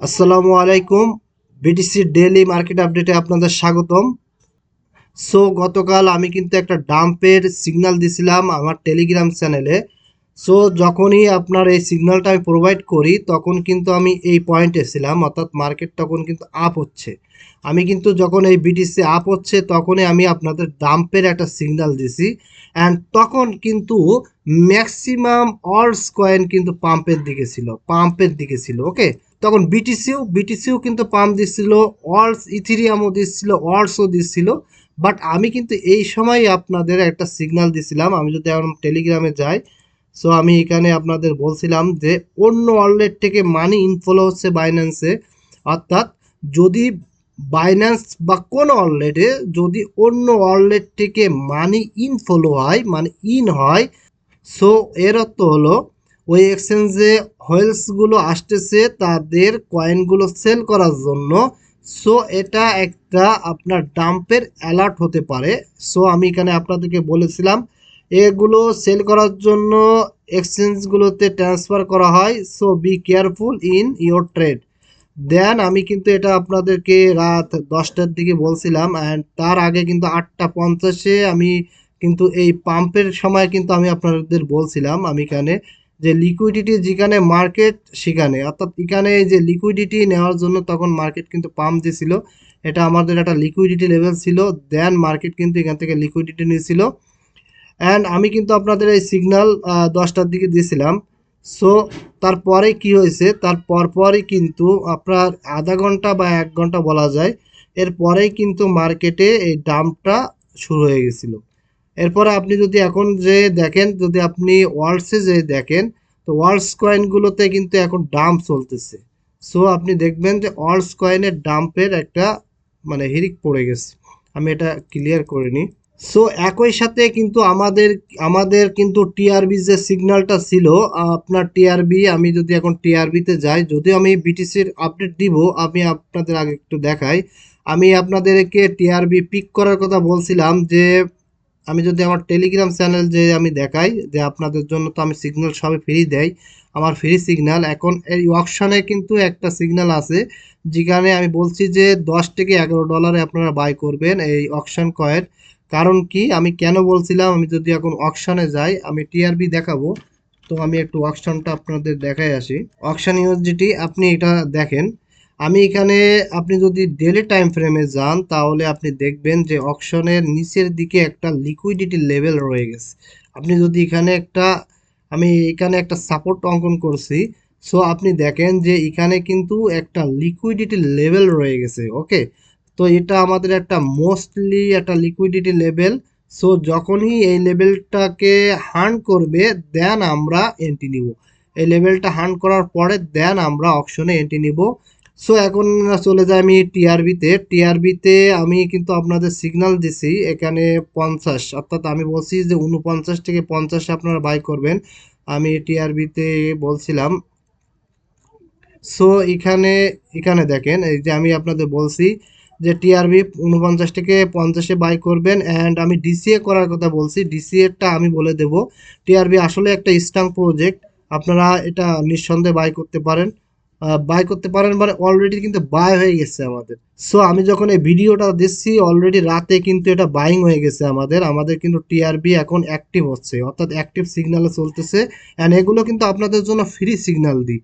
আসসালামু আলাইকুম। BTC daily market আপডেটে আপনাদের স্বাগতম। সো গতকাল আমি কিন্তু একটা ডাম্পের সিগনাল দিছিলাম আমার টেলিগ্রাম চ্যানেলে সো যখনই আপনার এই সিগনালটা আমি প্রোভাইড করি, তখন কিন্তু আমি এই পয়েন্টে ছিলাম, অর্থাৎ মার্কেট তখন কিন্তু আপ হচ্ছে। আমি কিন্তু যখন এই বিটিসি আপ হচ্ছে, তখনই আমি আপনাদের ডাম্পের একটা সিগনাল দিছি। অ্যান্ড তখন কিন্তু ম্যাক্সিমাম অলস কয়েন কিন্তু পাম্পের দিকে ছিল, পাম্পের দিকে ছিল, ওকে? তখন বিটিসিও বিটিসিও কিন্তু পাম্প দিচ্ছিল, অলস ইথিরিয়ামও দিচ্ছিল, অলসও দিচ্ছিল বাট আমি কিন্তু এই সময় আপনাদের একটা সিগন্যাল দিছিলাম, আমি যদি এখন টেলিগ্রামে যাই সো আমি এখানে আপনাদের বলছিলাম যে অন্য ওয়ালেট থেকে মানি ইনফ্লো হচ্ছে বাইন্যান্সে অর্থাৎ যদি বাইন্যান্স বা কোনো ওয়ালেটে যদি অন্য ওয়ালেট থেকে মানি ইনফ্লো হয় মানে ইন হয় সো এর অর্থ হলো, ওই এক্সচেঞ্জে হোয়েলসগুলো আসতেছে, তাদের কয়েনগুলো সেল করার জন্য। সো এটা একটা আপনার ডাম্পের অ্যালার্ট হতে পারে। সো আমি এখানে আপনাদেরকে বলেছিলাম, এগুলো সেল করার জন্য এক্সচেঞ্জগুলোতে ট্রান্সফার করা হয়। So be careful in your trade then আমি কিন্তু এটা আপনাদেরকে রাত দশটার দিকে বলছিলাম অ্যান্ড তার আগে কিন্তু আটটা পঞ্চাশে আমি কিন্তু এই পাম্পের সময় কিন্তু আমি আপনাদের বলছিলাম আমি এখানে যে লিকুইডিটি যেখানে মার্কেট সেখানে। অর্থাৎ এখানে যে লিকুইডিটি নেওয়ার জন্য তখন মার্কেট কিন্তু পাম্প দিছিল এটা আমাদের একটা লিকুইডিটি লেভেল ছিল দেন মার্কেট কিন্তু এখান থেকে লিকুইডিটি নিয়েছিল। অ্যান্ড আমি কিন্তু আপনাদের এই সিগন্যাল দশটার দিকে দিয়েছিলাম। সো তারপরে কি হয়েছে? তার পরপরই কিন্তু আপনার আধা ঘণ্টা বা এক ঘণ্টা বলা যায়, এরপরেই কিন্তু মার্কেটে এই ডাম্পটা শুরু হয়ে গেছিল। এরপরে আপনি যদি এখন যে দেখেন, যদি আপনি ওয়ার্ল্ডসে যে দেখেন, তো ওয়ার্ল্ডস কয়েনগুলোতে কিন্তু এখন ডাম্প চলতেছে। সো আপনি দেখবেন যে ওয়ার্ল্ডস কয়েনের ডাম্পের একটা মানে হিরিক পড়ে গেছে। আমি এটা ক্লিয়ার করে নিই সো একই সাথে কিন্তু আমাদের আমাদের কিন্তু টিআরবি যে সিগন্যালটা ছিল, আপনার টিআরবি আমি যদি এখন টিআরবিতে যাই, যদিও আমি বিটিসির আপডেট দিব, আমি আপনাদের আগে একটু দেখাই। আমি আপনাদেরকে টিআরবি পিক করার কথা বলছিলাম যে আমি যদি আমার টেলিগ্রাম চ্যানেল যে আমি দেখাই, যে আপনাদের জন্য তো আমি সিগন্যাল সবে ফ্রি দেই, আমার ফ্রি সিগন্যাল এখন এই অকশানে কিন্তু একটা সিগন্যাল আছে, যেখানে আমি বলছি যে দশ থেকে এগারো ডলারে আপনারা বাই করবেন এই অকশান কয়েন কারণ কি? আমি কেন বলছিলাম, আমি যদি এখন অকশানে যাই, আমি টিআরবি দেখাবো, তো আমি একটু অকশানটা আপনাদের দেখাই আসি। অকশান ইউএসডিটি আপনি এটা দেখেন। আমি এখানে আপনি যদি ডেলি টাইম ফ্রেমে যান, তাহলে আপনি দেখবেন যে অকশনের নিচের দিকে একটা লিকুইডিটি লেভেল রয়ে গেছে। আপনি যদি এখানে একটা, আমি এখানে একটা সাপোর্ট অঙ্কন করছি সো আপনি দেখেন যে এখানে কিন্তু একটা লিকুইডিটি লেভেল রয়ে গেছে ওকে তো এটা আমাদের একটা মোস্টলি একটা লিকুইডিটি লেভেল সো যখনই এই লেভেলটাকে হার্ন করবে দেন আমরা এন্ট্রি নিব। এই লেভেলটা হার্ন করার পরে দেন আমরা অপশনে এন্ট্রি নিব। সো এখন চলে যাই আমি টিআরবিতে টিআরবিতে আমি কিন্তু আপনাদের সিগন্যাল দিছি, এখানে পঞ্চাশ। অর্থাৎ আমি বলছি যে উনপঞ্চাশ থেকে পঞ্চাশে আপনারা বাই করবেন। আমি টিআরবিতে বলছিলাম। সো এখানে এখানে দেখেন, এই যে আমি আপনাদের বলছি যে টিআরবি উনপঞ্চাশ থেকে পঞ্চাশে বাই করবেন। অ্যান্ড আমি ডিসিএ করার কথা বলছি। ডিসিএটা আমি বলে দেব। টিআরবি আসলে একটা স্ট্রং প্রজেক্ট আপনারা এটা নিঃসন্দেহে বাই করতে পারেন। বাই করতে পারেন মানে অলরেডি কিন্তু বাই হয়ে গেছে আমাদের। সো আমি যখন এই ভিডিওটা দিচ্ছি অলরেডি রাতে কিন্তু এটা বাইং হয়ে গেছে আমাদের। আমাদের কিন্তু টিআরবি এখন অ্যাক্টিভ হচ্ছে, অর্থাৎ অ্যাক্টিভ সিগনালে চলতেছে। অ্যান্ড এগুলো কিন্তু আপনাদের জন্য ফ্রি সিগন্যাল দিই।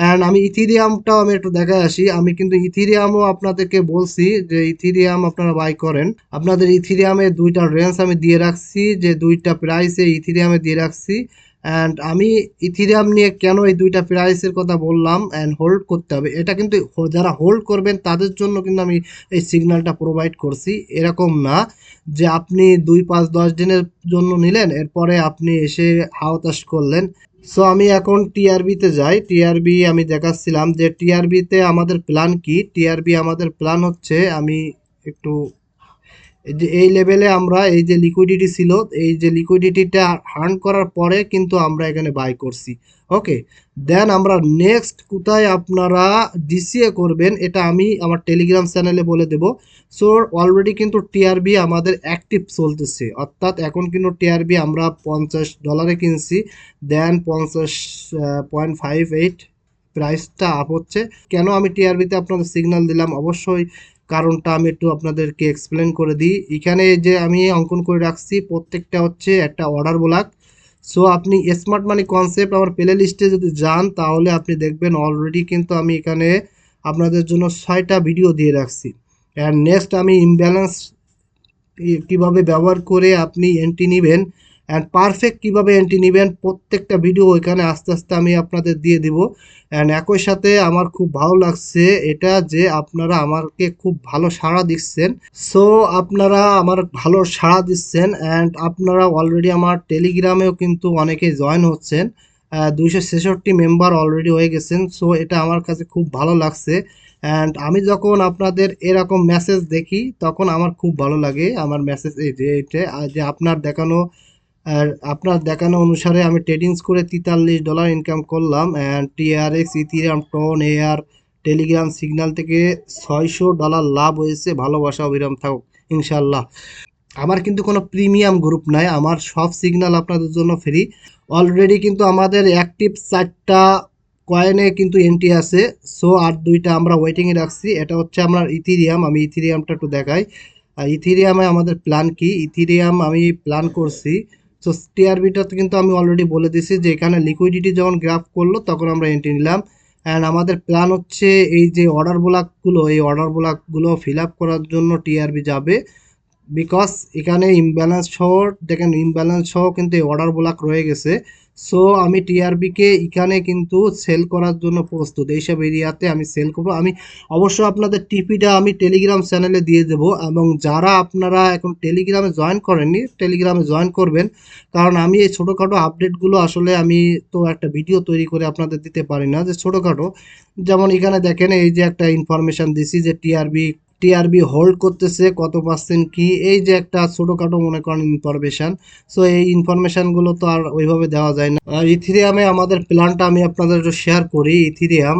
অ্যান্ড আমি ইথিরিয়ামটাও আমি একটু দেখে আসি। আমি কিন্তু ইথিরিয়ামও আপনাদেরকে বলছি যে ইথিরিয়াম আপনারা বাই করেন। আপনাদের ইথিরিয়ামে দুইটা রেঞ্জ আমি দিয়ে রাখছি, যে দুইটা প্রাইসে ইথিরিয়ামে দিয়ে রাখছি। অ্যান্ড আমি ইথিরিয়াম নিয়ে কেন এই দুইটা প্রাইসের কথা বললাম অ্যান্ড হোল্ড করতে হবে, এটা কিন্তু যারা হোল্ড করবেন তাদের জন্য কিন্তু আমি এই সিগন্যালটা প্রোভাইড করছি। এরকম না যে আপনি দুই পাঁচ দশ দিনের জন্য নিলেন, এরপরে আপনি এসে হাওতাস করলেন। সো আমি এখন টিআরবিতে যাই। টিআরবি আমি দেখাচ্ছিলাম যে টিআরবিতে আমাদের প্ল্যান কি? টিআরবি আমাদের প্ল্যান হচ্ছে আমি একটু যে, এই লেভেলে আমরা এই যে লিকুইডিটি ছিল, এই যে লিকুইডিটিটা হার্ন করার পরে কিন্তু আমরা এখানে বাই করছি। ওকে দেন আমরা নেক্সট কোথায় আপনারা ডিসিএ করবেন, এটা আমি আমার টেলিগ্রাম চ্যানেলে বলে দেব। সো অলরেডি কিন্তু টিআরবি আমাদের অ্যাক্টিভ চলতেছে। অর্থাৎ এখন কিন্তু টিআরবি আমরা পঞ্চাশ ডলারে কিনছি। দেন পঞ্চাশ পয়েন্ট ফাইভ এইট প্রাইসটা আপ হচ্ছে। কেন আমি টিআরবিতে আপনাদের সিগন্যাল দিলাম? অবশ্যই কারণটা আমি একটু আপনাদেরকে এক্সপ্লেন করে দিই। এখানে যে আমি অঙ্কন করে রাখছি, প্রত্যেকটা হচ্ছে একটা অর্ডার ব্লক সো আপনি স্মার্ট মানি কনসেপ্ট আমার প্লে লিস্টে যদি যান, তাহলে আপনি দেখবেন অলরেডি কিন্তু আমি এখানে আপনাদের জন্য ছয়টা ভিডিও দিয়ে রাখছি। অ্যান্ড নেক্সট আমি ইমব্যালেন্স কীভাবে ব্যবহার করে আপনি এন্ট্রি নেবেন অ্যান্ড পারফেক্ট কীভাবে এন্ট্রি নেবেন, প্রত্যেকটা ভিডিও ওইখানে আস্তে আস্তে আমি আপনাদের দিয়ে দিব। অ্যান্ড একই সাথে আমার খুব ভালো লাগছে এটা যে আপনারা আমাকে খুব ভালো সাড়া দিচ্ছেন। সো আপনারা আমার ভালো সাড়া দিচ্ছেন অ্যান্ড আপনারা অলরেডি আমার টেলিগ্রামেও কিন্তু অনেকে জয়েন হচ্ছেন। দুইশো ছেষট্টি মেম্বার অলরেডি হয়ে গেছেন। সো এটা আমার কাছে খুব ভালো লাগছে। অ্যান্ড আমি যখন আপনাদের এরকম মেসেজ দেখি, তখন আমার খুব ভালো লাগে আমার মেসেজ এই যে যে আপনার দেখানো আর আপনার দেখানো অনুসারে আমি ট্রেডিংস করে তেতাল্লিশ ডলার ইনকাম করলাম and TRX Ethereum TON air Telegram signal থেকে ছয়শো ডলার লাভ হয়েছে, ভালোবাসা, অবিরাম থাকুক ইনশাল্লাহ আমার কিন্তু কোনো প্রিমিয়াম গ্রুপ নাই, আমার সব সিগন্যাল আপনাদের জন্য ফ্রি অলরেডি কিন্তু আমাদের অ্যাক্টিভ চারটা কয়েনে কিন্তু এন্ট্রি আছে সো আর দুইটা আমরা ওয়েটিংয়ে রাখছি। এটা হচ্ছে আমার ইথিরিয়াম আমি ইথিরিয়ামটা একটু দেখাই। আর ইথিরিয়ামে আমাদের প্ল্যান কি? ইথিরিয়াম আমি প্ল্যান করছি। সো টিআরবিটাতে কিন্তু আমি অলরেডি বলে দিছি যে এখানে লিকুইডিটি যখন গ্রাফ করল, তখন আমরা এন্ট্রি নিলাম। অ্যান্ড আমাদের প্ল্যান হচ্ছে এই যে অর্ডার ব্লকগুলো এই অর্ডার ব্লকগুলো ফিল আপ করার জন্য টিআরবি যাবে। বিকজ এখানে ইমব্যালেন্স সহ, দেখেন ইমব্যালেন্স সহ কিন্তু অর্ডার ব্লক রয়ে গেছে। সো আমি টিআরবিকে এখানে কিন্তু সেল করার জন্য প্রস্তুত। এইসব এরিয়াতে আমি সেল করব। আমি অবশ্য আপনাদের টিপিটা আমি টেলিগ্রাম চ্যানেলে দিয়ে দেব এবং যারা আপনারা এখন টেলিগ্রামে জয়েন করেননি টেলিগ্রামে জয়েন করবেন। কারণ আমি এই ছোটোখাটো আপডেটগুলো আসলে আমি তো একটা ভিডিও তৈরি করে আপনাদের দিতে পারি না, যে ছোটোখাটো। যেমন এখানে দেখেন, এই যে একটা ইনফরমেশান দিছি যে টিআরবি টিআরবি হোল্ড করতেছে, কত পার্সেন্ট কি? এই যে একটা ছোটোখাটো মনে করেন ইনফরমেশান সো এই ইনফরমেশানগুলো তো আর ওইভাবে দেওয়া যায় না। ইথিরিয়ামে আমাদের প্ল্যানটা আমি আপনাদের একটু শেয়ার করি। ইথিরিয়াম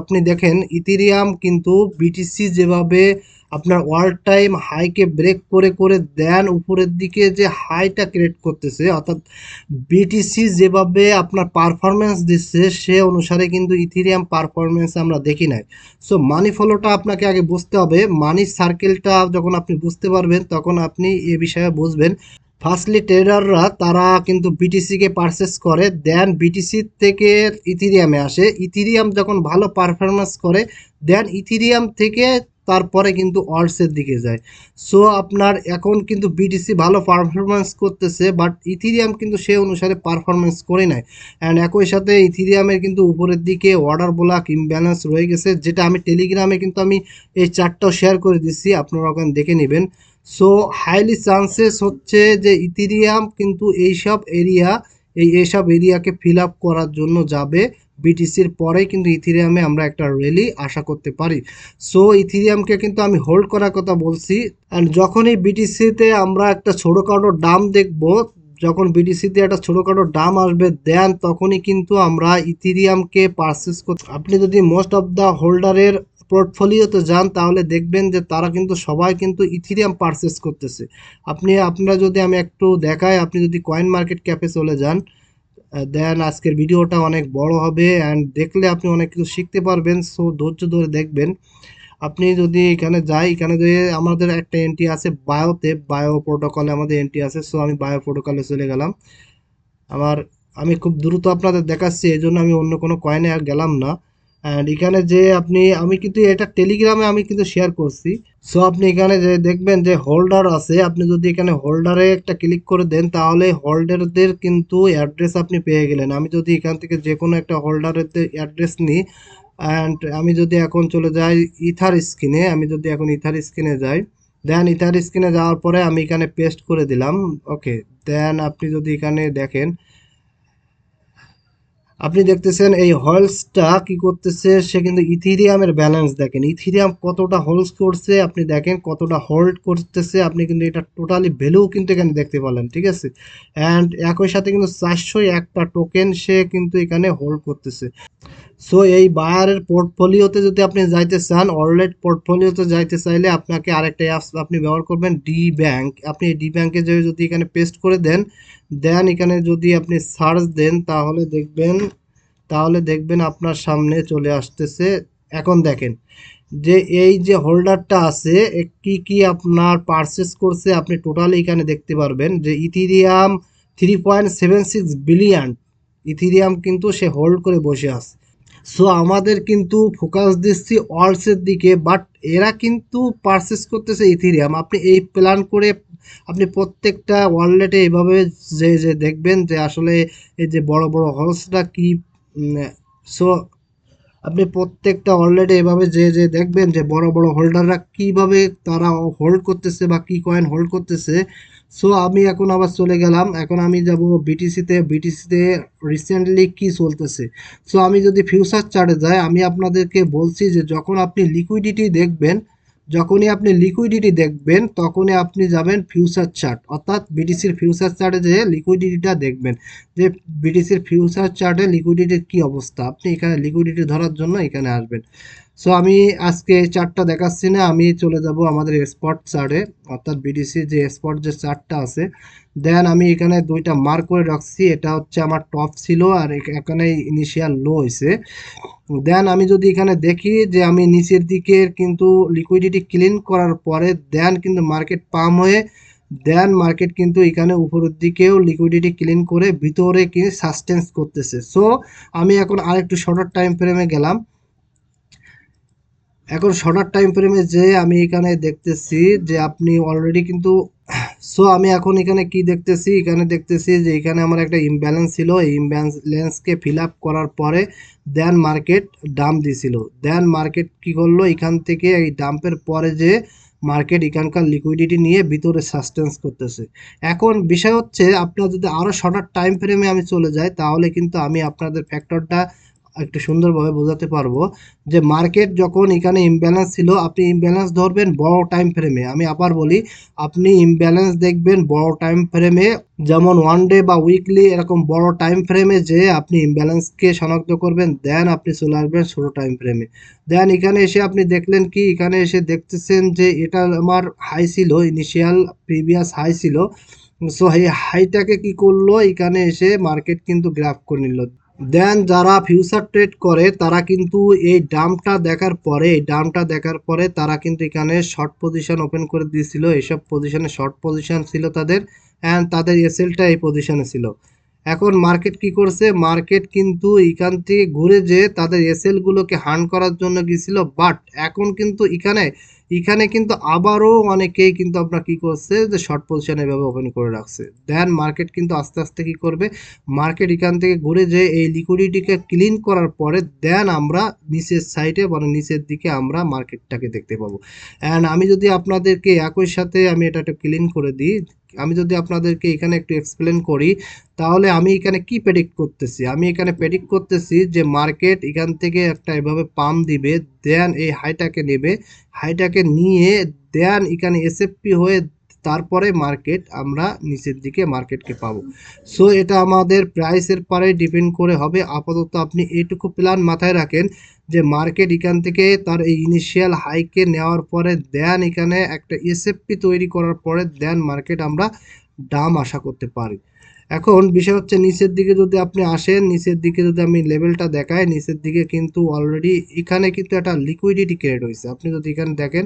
আপনি দেখেন, ইথিরিয়াম কিন্তু বিটিসি যেভাবে আপনার ওয়ার্ল্ড টাইম হাইকে ব্রেক করে করে দেন উপরের দিকে যে হাইটা ক্রিয়েট করতেছে, অর্থাৎ বিটিসি যেভাবে আপনার পারফরমেন্স দিচ্ছে, সে অনুসারে কিন্তু ইথিরিয়াম পারফরমেন্স আমরা দেখি নাই। সো মানি ফলোটা আপনাকে আগে বুঝতে হবে। মানি সার্কেলটা যখন আপনি বুঝতে পারবেন, তখন আপনি এ বিষয়ে বুঝবেন। ফার্স্টলি ট্রেডাররা তারা কিন্তু বিটিসিকে পারচেস করে দেন বিটিসি থেকে ইথিরিয়ামে আসে। ইথিরিয়াম যখন ভালো পারফরমেন্স করে দেন ইথিরিয়াম থেকে তারপরে কিন্তু অর্ডসের দিকে যায়। সো আপনার এখন কিন্তু বিটিসি ভালো পারফরমেন্স করতেছে বাট ইথিরিয়াম কিন্তু সে অনুসারে পারফরমেন্স করে নাই। অ্যান্ড একই সাথে ইথিরিয়ামের কিন্তু উপরের দিকে অর্ডার ব্লক ইমব্যালেন্স রয়ে গেছে, যেটা আমি টেলিগ্রামে কিন্তু আমি এই চারটাও শেয়ার করে দিচ্ছি আপনারা ওখানে দেখে নেবেন। সো হাইলি চান্সেস হচ্ছে যে ইথিরিয়াম কিন্তু এইসব এরিয়া এই এইসব এরিয়াকে ফিল আপ করার জন্য যাবে। বিটিসির পরেই কিন্তু ইথিরিয়ামে আমরা একটা র্যালি আশা করতে পারি। সো ইথিরিয়ামকে কিন্তু আমি হোল্ড করার কথা বলছি। অ্যান্ড যখনই বিটিসিতে আমরা একটা ছোটোখাটো ডাম দেখব, যখন বিটিসিতে একটা ছোটোখাটো ডাম আসবে দেন তখনই কিন্তু আমরা ইথিরিয়ামকে পারচেস করতে আপনি যদি মোস্ট অফ দ্য হোল্ডারের পোর্টফোলিওতে যান, তাহলে দেখবেন যে তারা কিন্তু সবাই কিন্তু ইথিরিয়াম পারচেস করতেছে। আপনি, আপনারা যদি আমি একটু দেখাই, আপনি যদি কয়েন মার্কেট ক্যাপে চলে যান দেন আজকের ভিডিওটা অনেক বড় হবে অ্যান্ড দেখলে আপনি অনেক কিছু শিখতে পারবেন সো ধৈর্য ধরে দেখবেন। আপনি যদি এখানে যাই, এখানে যে আমাদের একটা এন্ট্রি আছে বায়োতে বায়ো প্রোটোকলে আমাদের এন্ট্রি আছে সো আমি বায়ো প্রোটোকলে চলে গেলাম। আমার, আমি খুব দ্রুত আপনাদের দেখাচ্ছি এই জন্য আমি অন্য কোনো কয়েনে আর গেলাম না। অ্যান্ড এখানে যে আপনি, আমি কিন্তু এটা টেলিগ্রামে আমি কিন্তু শেয়ার করছি। সো আপনি এখানে যে দেখবেন যে হোল্ডার আছে, আপনি যদি এখানে হোল্ডারে একটা ক্লিক করে দেন, তাহলে হোল্ডারদের কিন্তু অ্যাড্রেস আপনি পেয়ে গেলেন। আমি যদি এখান থেকে যে কোনো একটা হোল্ডারের অ্যাড্রেস নিই অ্যান্ড আমি যদি এখন চলে যাই ইথার স্ক্রিনে আমি যদি এখন ইথার স্ক্রিনে যাই দেন ইথার স্ক্রিনে যাওয়ার পরে আমি এখানে পেস্ট করে দিলাম। ওকে দেন আপনি যদি এখানে দেখেন আপনি দেখতেছেন এই হোলসটা কি করতেছে? সে কিন্তু ইথিরিয়ামের ব্যালেন্স দেখেন। ইথিরিয়াম কতটা হোল্ডস করছে আপনি দেখেন, কতটা হোল্ড করতেছে, আপনি কিন্তু এটা টোটালি ভ্যালু কিন্তু এখানে দেখতে পারলেন, ঠিক আছে? অ্যান্ড একই সাথে কিন্তু চারশো একটা টোকেন সে কিন্তু এখানে হোল্ড করতেছে। সো এই বায়ারের পোর্টফোলিওতে যদি আপনি যাইতে চান অলরেড পোর্টফোলিওতে যাইতে চাইলে আপনাকে আরেকটা অ্যাপস আপনি ব্যবহার করবেন ডি ব্যাংক আপনি ডি ব্যাংকে যদি এখানে পেস্ট করে দেন দেন এখানে যদি আপনি সার্চ দেন তাহলে দেখবেন তাহলে দেখবেন আপনার সামনে চলে আসতেছে। এখন দেখেন, যে এই যে হোল্ডারটা আছে কি কি আপনার পারচেস করছে আপনি টোটালি এখানে দেখতে পারবেন যে Ethereum three point seven six billion Ethereum কিন্তু সে হোল্ড করে বসে আছে। সো আমাদের কিন্তু ফোকাস দিচ্ছি অলসের দিকে বাট এরা কিন্তু পারচেস করতেছে ইথিরিয়াম আপনি এই প্ল্যান করে আপনি প্রত্যেকটা ওয়ালেটে এভাবে যে যে দেখবেন যে আসলে এই যে বড় বড় হলসটা কি সো আপনি প্রত্যেকটা অলরেডি এভাবে যে যে দেখবেন যে বড় বড় হোল্ডাররা কীভাবে তারা হোল্ড করতেছে বা কি কয়েন হোল্ড করতেছে সো আমি এখন আবার চলে গেলাম। এখন আমি যাব বিটিসিতে বিটিসিতে রিসেন্টলি কি চলতেছে? সো আমি যদি ফিউচার চার্টে যাই, আমি আপনাদেরকে বলছি যে যখন আপনি লিকুইডিটি দেখবেন যখনই আপনি লিকুইডিটি দেখবেন, তখনই আপনি যাবেন ফিউচার চার্ট অর্থাৎ বিটিসির ফিউচার চার্টে যে লিকুইডিটিটা দেখবেন। যে বিটিসির ফিউচার চার্টে লিকুইডিটির কি অবস্থা? আপনি এখানে লিকুইডিটি ধরার জন্য এখানে আসবেন। সো আমি আজকে চার্টটা দেখাচ্ছি না, আমি চলে যাব আমাদের স্পট চার্টে অর্থাৎ বিটিসি যে স্পট যে চার্টটা আছে। দেন আমি এখানে দুইটা মার্ক করে রাখছি, এটা হচ্ছে আমার টপ ছিল আর এখানে ইনিশিয়াল লো হয়েছে। দেন আমি যদি এখানে দেখি যে আমি নিচের দিকে কিন্তু লিকুইডিটি ক্লিন করার পরে দেন কিন্তু মার্কেট পাম হয়ে দেন মার্কেট কিন্তু এখানে উপরের দিকেও লিকুইডিটি ক্লিন করে ভিতরে কি সাস্টেন্স করতেছে। সো আমি এখন আরেকটু শর্টার টাইম ফ্রেমে গেলাম। এখন শর্টার টাইম ফ্রেমে যে আমি এখানে দেখতেছি যে আপনি অলরেডি কিন্তু সো আমি এখন এখানে কি দেখতেছি? এখানে দেখতেছি যে এখানে আমার একটা ইমব্যালেন্স ছিল। এই ইমব্যালেন্সকে ফিল আপ করার পরে দেন মার্কেট ডাম্প দিছিল। দেন মার্কেট কি করল? এখান থেকে এই ডাম্পের পরে যে মার্কেট এখানকার লিকুইডিটি নিয়ে ভিতরে সাস্টেন্স করতেছে। এখন বিষয় হচ্ছে, আপনার যদি আরও শর্টার টাইম ফ্রেমে আমি চলে যাই, তাহলে কিন্তু আমি আপনাদের ফ্যাক্টরটা একটু সুন্দরভাবে বোঝাতে পারব যে মার্কেট যখন এখানে ইমব্যালেন্স ছিল, আপনি ইমব্যালেন্স ধরবেন বড় টাইম ফ্রেমে আমি আবার বলি, আপনি ইমব্যালেন্স দেখবেন বড় টাইম ফ্রেমে যেমন ওয়ান ডে বা উইকলি এরকম বড় টাইম ফ্রেমে যে আপনি ইমব্যালেন্সকে শনাক্ত করবেন দেন আপনি চলে আসবেন ছোটো টাইম ফ্রেমে দেন এখানে এসে আপনি দেখলেন কি, এখানে এসে দেখতেছেন যে এটা আমার হাই ছিল ইনিশিয়াল প্রিভিয়াস হাই ছিল। সো এই হাইটাকে কি করল? এখানে এসে মার্কেট কিন্তু গ্রাফ করে নিল। দেন যারা ফিউচার ট্রেড করে, তারা কিন্তু এই ডামটা দেখার পরে, এই ডামটা দেখার পরে তারা কিন্তু এখানে শর্ট পজিশন ওপেন করে দিয়েছিল। এইসব পজিশনে শর্ট পজিশন ছিল তাদের অ্যান্ড তাদের এসএলটা এই পজিশনে ছিল। এখন মার্কেট কি করছে? মার্কেট কিন্তু এখান থেকে ঘুরে যে তাদের এসএলগুলোকে হার্ন করার জন্য গিয়েছিল বাট এখন কিন্তু এখানে এখানে কিন্তু আবারও অনেকেই কিন্তু আপনার কি করছে যে শর্ট পজিশন এভাবে ওপেন করে রাখছে। দেন মার্কেট কিন্তু আস্তে আস্তে কি করবে? মার্কেট এখান থেকে ঘুরে যে এই লিকুইডিটিকে ক্লিন করার পরে দেন আমরা নিচের সাইডে মানে নিচের দিকে আমরা মার্কেটটাকে দেখতে পাবো। অ্যান্ড আমি যদি আপনাদেরকে একই সাথে আমি এটা একটা ক্লিন করে দিই আমি যদি আপনাদেরকে এখানে একটু এক্সপ্লেন করি, তাহলে আমি এখানে কি প্রেডিক্ট করতেছি? আমি এখানে প্রেডিক্ট করতেছি যে মার্কেট এখান থেকে একটা এভাবে পাম দিবে দেন এই হাইটাকে নেবে। হাইটাকে নিয়ে দেন এখানে এসএফপি হয়ে তারপরে মার্কেট আমরা নিচের দিকে মার্কেটকে পাবো। সো এটা আমাদের প্রাইসের পরে ডিপেন্ড করে হবে। আপাতত আপনি এইটুকু প্ল্যান মাথায় রাখেন যে মার্কেট এখান থেকে তার এই ইনিশিয়াল হাইকে নেওয়ার পরে দেন এখানে একটা এসএফপি তৈরি করার পরে দেন মার্কেট আমরা দাম আশা করতে পারি। এখন বিষয় হচ্ছে নিচের দিকে যদি আপনি আসেন, নিচের দিকে যদি আমি লেভেলটা দেখাই, নিচের দিকে কিন্তু অলরেডি এখানে কিন্তু একটা লিকুইডিটি ক্রিয়েট হয়েছে আপনি যদি এখানে দেখেন,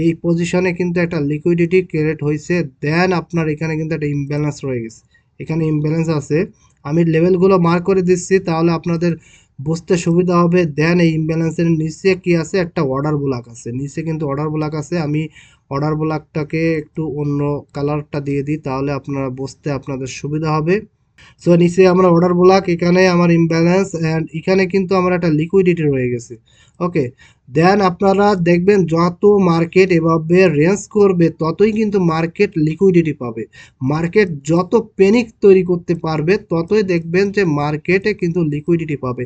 এই পজিশনে কিন্তু একটা লিকুইডিটি ক্রিয়েট হয়েছে দেন আপনার এখানে কিন্তু একটা ইমব্যালেন্স রয়ে গেছে। এখানে ইমব্যালেন্স আছে। আমি লেভেলগুলো মার্ক করে দিচ্ছি, তাহলে আপনাদের বুঝতে সুবিধা হবে। দেন এই ইমব্যালেন্সের নিচে কি আছে? একটা অর্ডার ব্লক আছে। নিচে কিন্তু অর্ডার ব্লক আছে। আমি অর্ডার ব্লকটাকে একটু অন্য কালারটা দিয়ে দিই, তাহলে আপনারা বুঝতে আপনাদের সুবিধা হবে। সো নিচে আমরা অর্ডার ব্লক এখানে আমার ইমব্যালেন্স অ্যান্ড এখানে কিন্তু আমার একটা লিকুইডিটি রয়ে গেছে। ওকে দেন আপনারা দেখবেন যত মার্কেট এভাবে রেঞ্জ করবে, ততই কিন্তু মার্কেট লিকুইডিটি পাবে। মার্কেট যত পেনিক তৈরি করতে পারবে, ততই দেখবেন যে মার্কেটে কিন্তু লিকুইডিটি পাবে।